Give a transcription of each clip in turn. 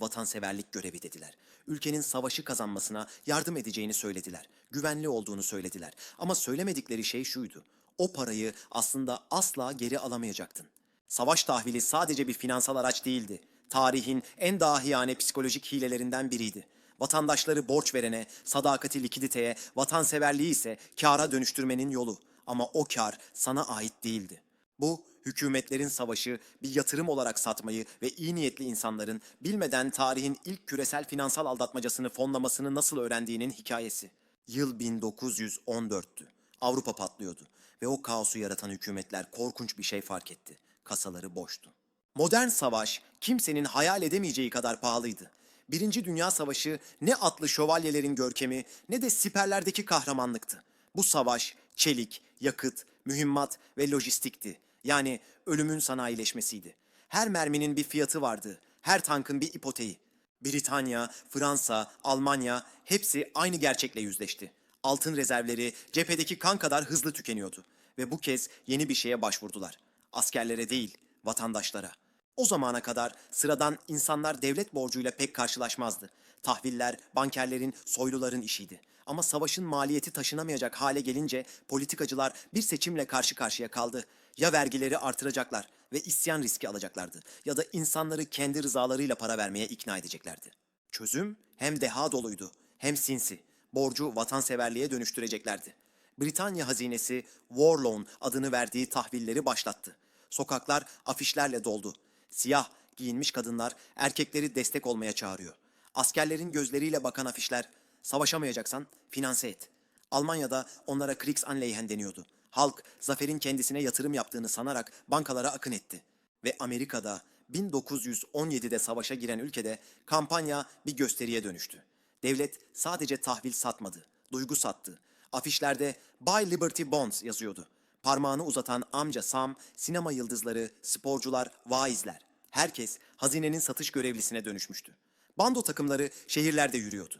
vatanseverlik görevi dediler. Ülkenin savaşı kazanmasına yardım edeceğini söylediler. Güvenli olduğunu söylediler. Ama söylemedikleri şey şuydu. O parayı aslında asla geri alamayacaktın. Savaş tahvili sadece bir finansal araç değildi. Tarihin en dahiyane psikolojik hilelerinden biriydi. Vatandaşları borç verene, sadakati likiditeye, vatanseverliği ise kâra dönüştürmenin yolu. Ama o kâr sana ait değildi. Bu hükümetlerin savaşı bir yatırım olarak satmayı ve iyi niyetli insanların bilmeden tarihin ilk küresel finansal aldatmacasını fonlamasını nasıl öğrendiğinin hikayesi. Yıl 1914'tü. Avrupa patlıyordu ve o kaosu yaratan hükümetler korkunç bir şey fark etti. Kasaları boştu. Modern savaş kimsenin hayal edemeyeceği kadar pahalıydı. Birinci Dünya Savaşı ne atlı şövalyelerin görkemi ne de siperlerdeki kahramanlıktı. Bu savaş çelik, yakıt, mühimmat ve lojistikti. Yani ölümün sanayileşmesiydi. Her merminin bir fiyatı vardı. Her tankın bir ipoteği. Britanya, Fransa, Almanya hepsi aynı gerçekle yüzleşti. Altın rezervleri cephedeki kan kadar hızlı tükeniyordu. Ve bu kez yeni bir şeye başvurdular. Askerlere değil, vatandaşlara. O zamana kadar sıradan insanlar devlet borcuyla pek karşılaşmazdı. Tahviller bankerlerin, soyluların işiydi. Ama savaşın maliyeti taşınamayacak hale gelince politikacılar bir seçimle karşı karşıya kaldı. Ya vergileri artıracaklar ve isyan riski alacaklardı ya da insanları kendi rızalarıyla para vermeye ikna edeceklerdi. Çözüm hem deha doluydu hem sinsi. Borcu vatanseverliğe dönüştüreceklerdi. Britanya hazinesi War Loan adını verdiği tahvilleri başlattı. Sokaklar afişlerle doldu. Siyah giyinmiş kadınlar erkekleri destek olmaya çağırıyor. Askerlerin gözleriyle bakan afişler, savaşamayacaksan finanse et. Almanya'da onlara Kriegsanleihen deniyordu. Halk zaferin kendisine yatırım yaptığını sanarak bankalara akın etti. Ve Amerika'da 1917'de savaşa giren ülkede kampanya bir gösteriye dönüştü. Devlet sadece tahvil satmadı, duygu sattı. Afişlerde Buy Liberty Bonds yazıyordu. Parmağını uzatan amca Sam, sinema yıldızları, sporcular, vaizler. Herkes hazinenin satış görevlisine dönüşmüştü. Bando takımları şehirlerde yürüyordu.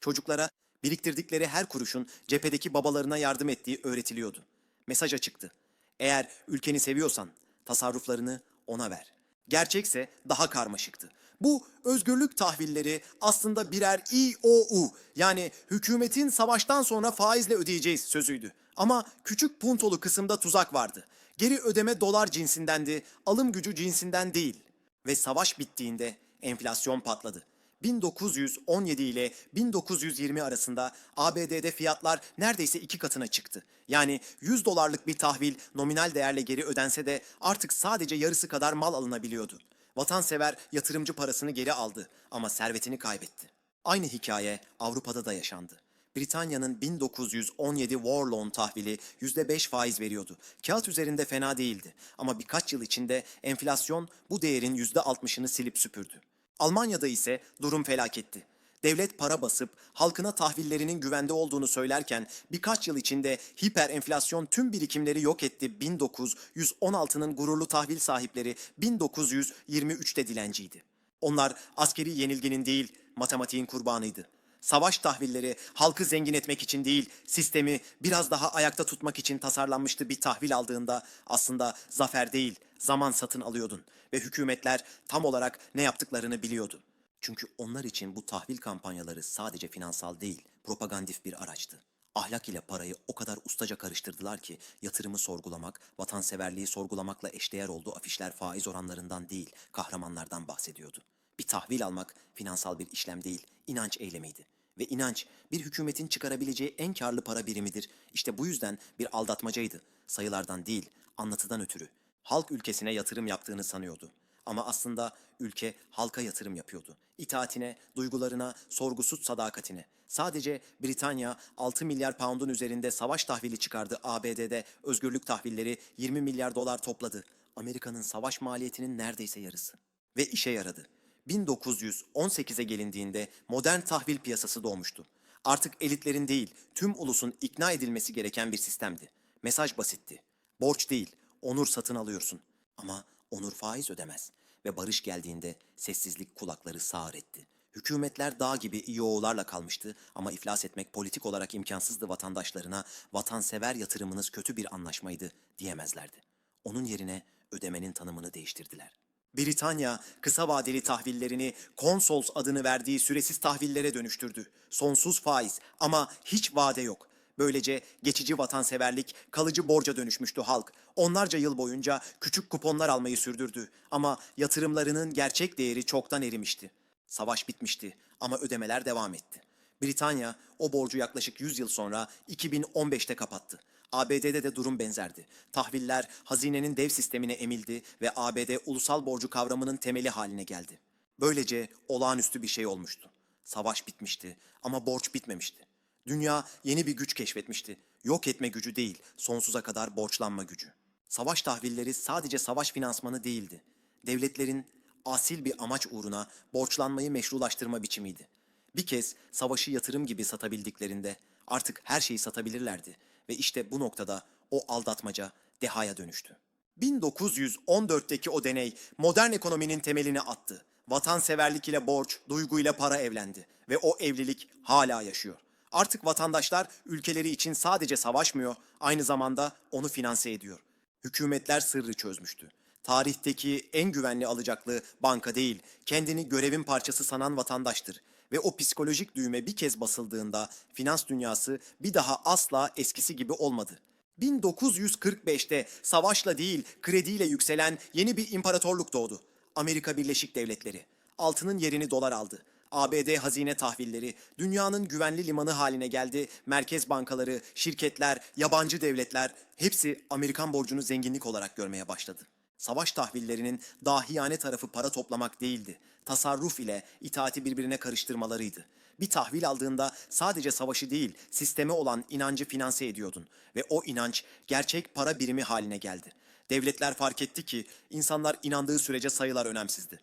Çocuklara biriktirdikleri her kuruşun cephedeki babalarına yardım ettiği öğretiliyordu. Mesaj açıktı. Eğer ülkeni seviyorsan tasarruflarını ona ver. Gerçekse daha karmaşıktı. Bu özgürlük tahvilleri aslında birer İOU yani hükümetin savaştan sonra faizle ödeyeceğiz sözüydü. Ama küçük puntolu kısımda tuzak vardı. Geri ödeme dolar cinsindendi, alım gücü cinsinden değil. Ve savaş bittiğinde enflasyon patladı. 1917 ile 1920 arasında ABD'de fiyatlar neredeyse iki katına çıktı. Yani 100 dolarlık bir tahvil nominal değerle geri ödense de artık sadece yarısı kadar mal alınabiliyordu. Vatansever yatırımcı parasını geri aldı ama servetini kaybetti. Aynı hikaye Avrupa'da da yaşandı. Britanya'nın 1917 War Loan tahvili %5 faiz veriyordu. Kağıt üzerinde fena değildi ama birkaç yıl içinde enflasyon bu değerin %60'ını silip süpürdü. Almanya'da ise durum felaketti. Devlet para basıp halkına tahvillerinin güvende olduğunu söylerken birkaç yıl içinde hiper enflasyon tüm birikimleri yok etti. 1916'nın gururlu tahvil sahipleri 1923'te dilenciydi. Onlar askeri yenilginin değil, matematiğin kurbanıydı. Savaş tahvilleri halkı zengin etmek için değil, sistemi biraz daha ayakta tutmak için tasarlanmıştı bir tahvil aldığında aslında zafer değil, zaman satın alıyordun ve hükümetler tam olarak ne yaptıklarını biliyordu. Çünkü onlar için bu tahvil kampanyaları sadece finansal değil, propagandif bir araçtı. Ahlak ile parayı o kadar ustaca karıştırdılar ki yatırımı sorgulamak, vatanseverliği sorgulamakla eşdeğer olduğu afişler faiz oranlarından değil, kahramanlardan bahsediyordu. Bir tahvil almak finansal bir işlem değil, inanç eylemiydi. Ve inanç bir hükümetin çıkarabileceği en karlı para birimidir. İşte bu yüzden bir aldatmacaydı. Sayılardan değil, anlatıdan ötürü. Halk ülkesine yatırım yaptığını sanıyordu. Ama aslında ülke halka yatırım yapıyordu. İtaatine, duygularına, sorgusuz sadakatine. Sadece Britanya 6 milyar pound'un üzerinde savaş tahvili çıkardı. ABD'de özgürlük tahvilleri 20 milyar dolar topladı. Amerika'nın savaş maliyetinin neredeyse yarısı. Ve işe yaradı. 1918'e gelindiğinde modern tahvil piyasası doğmuştu. Artık elitlerin değil, tüm ulusun ikna edilmesi gereken bir sistemdi. Mesaj basitti. Borç değil, onur satın alıyorsun. Ama onur faiz ödemez. Ve barış geldiğinde sessizlik kulakları sağır etti. Hükümetler dağ gibi iyi oğullarla kalmıştı ama iflas etmek politik olarak imkansızdı vatandaşlarına vatansever yatırımınız kötü bir anlaşmaydı diyemezlerdi. Onun yerine ödemenin tanımını değiştirdiler. Britanya kısa vadeli tahvillerini Consols adını verdiği süresiz tahvillere dönüştürdü. Sonsuz faiz ama hiç vade yok. Böylece geçici vatanseverlik kalıcı borca dönüşmüştü halk. Onlarca yıl boyunca küçük kuponlar almayı sürdürdü ama yatırımlarının gerçek değeri çoktan erimişti. Savaş bitmişti ama ödemeler devam etti. Britanya o borcu yaklaşık 100 yıl sonra 2015'te kapattı. ABD'de de durum benzerdi. Tahviller hazinenin dev sistemine emildi ve ABD ulusal borcu kavramının temeli haline geldi. Böylece olağanüstü bir şey olmuştu. Savaş bitmişti ama borç bitmemişti. Dünya yeni bir güç keşfetmişti. Yok etme gücü değil, sonsuza kadar borçlanma gücü. Savaş tahvilleri sadece savaş finansmanı değildi. Devletlerin asil bir amaç uğruna borçlanmayı meşrulaştırma biçimiydi. Bir kez savaşı yatırım gibi satabildiklerinde artık her şeyi satabilirlerdi ve işte bu noktada o aldatmaca dehaya dönüştü. 1914'teki o deney modern ekonominin temelini attı. Vatanseverlik ile borç, duygu ile para evlendi ve o evlilik hala yaşıyor. Artık vatandaşlar ülkeleri için sadece savaşmıyor, aynı zamanda onu finanse ediyor. Hükümetler sırrı çözmüştü. Tarihteki en güvenli alacaklı banka değil, kendini görevin parçası sanan vatandaştır. Ve o psikolojik düğme bir kez basıldığında finans dünyası bir daha asla eskisi gibi olmadı. 1945'te savaşla değil krediyle yükselen yeni bir imparatorluk doğdu. Amerika Birleşik Devletleri. Altının yerini dolar aldı. ABD hazine tahvilleri dünyanın güvenli limanı haline geldi. Merkez bankaları, şirketler, yabancı devletler hepsi Amerikan borcunu zenginlik olarak görmeye başladı. Savaş tahvillerinin dahiyane tarafı para toplamak değildi. Tasarruf ile itaati birbirine karıştırmalarıydı. Bir tahvil aldığında sadece savaşı değil, sisteme olan inancı finanse ediyordun ve o inanç gerçek para birimi haline geldi. Devletler fark etti ki insanlar inandığı sürece sayılar önemsizdi.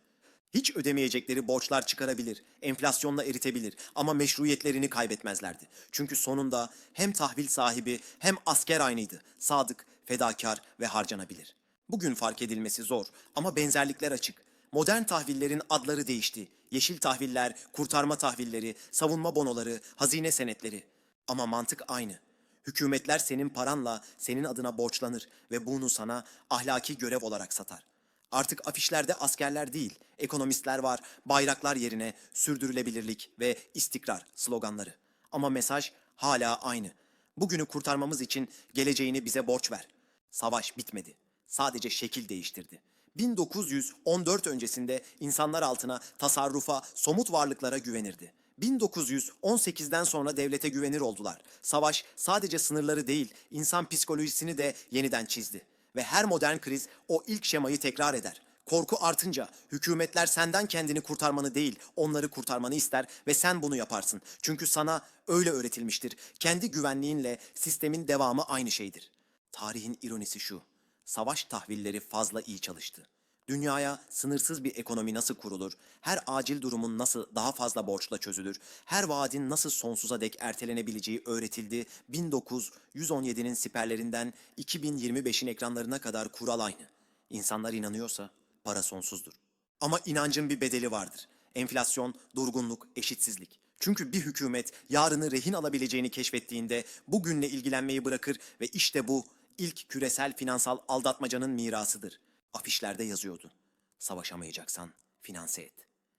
Hiç ödemeyecekleri borçlar çıkarabilir, enflasyonla eritebilir ama meşruiyetlerini kaybetmezlerdi. Çünkü sonunda hem tahvil sahibi hem asker aynıydı. Sadık, fedakar ve harcanabilir. Bugün fark edilmesi zor ama benzerlikler açık. Modern tahvillerin adları değişti. Yeşil tahviller, kurtarma tahvilleri, savunma bonoları, hazine senetleri. Ama mantık aynı. Hükümetler senin paranla senin adına borçlanır ve bunu sana ahlaki görev olarak satar. Artık afişlerde askerler değil, ekonomistler var, bayraklar yerine sürdürülebilirlik ve istikrar sloganları. Ama mesaj hala aynı. Bugünü kurtarmamız için geleceğini bize borç ver. Savaş bitmedi. Sadece şekil değiştirdi. 1914 öncesinde insanlar altına, tasarrufa, somut varlıklara güvenirdi. 1918'den sonra devlete güvenir oldular. Savaş sadece sınırları değil, insan psikolojisini de yeniden çizdi. Ve her modern kriz o ilk şemayı tekrar eder. Korku artınca hükümetler senden kendini kurtarmanı değil, onları kurtarmanı ister ve sen bunu yaparsın. Çünkü sana öyle öğretilmiştir. Kendi güvenliğinle sistemin devamı aynı şeydir. Tarihin ironisi şu. Savaş tahvilleri fazla iyi çalıştı. Dünyaya sınırsız bir ekonomi nasıl kurulur, her acil durumun nasıl daha fazla borçla çözülür, her vaadin nasıl sonsuza dek ertelenebileceği öğretildi. 1917'nin siperlerinden 2025'in ekranlarına kadar kural aynı. İnsanlar inanıyorsa para sonsuzdur. Ama inancın bir bedeli vardır. Enflasyon, durgunluk, eşitsizlik. Çünkü bir hükümet yarını rehin alabileceğini keşfettiğinde bugünle ilgilenmeyi bırakır ve işte bu ilk küresel finansal aldatmacanın mirasıdır. Afişlerde yazıyordu. Savaşamayacaksan finanse et.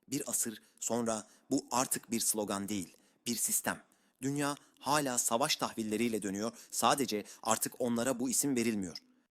Bir asır sonra bu artık bir slogan değil, bir sistem. Dünya hala savaş tahvilleriyle dönüyor. Sadece artık onlara bu isim verilmiyor.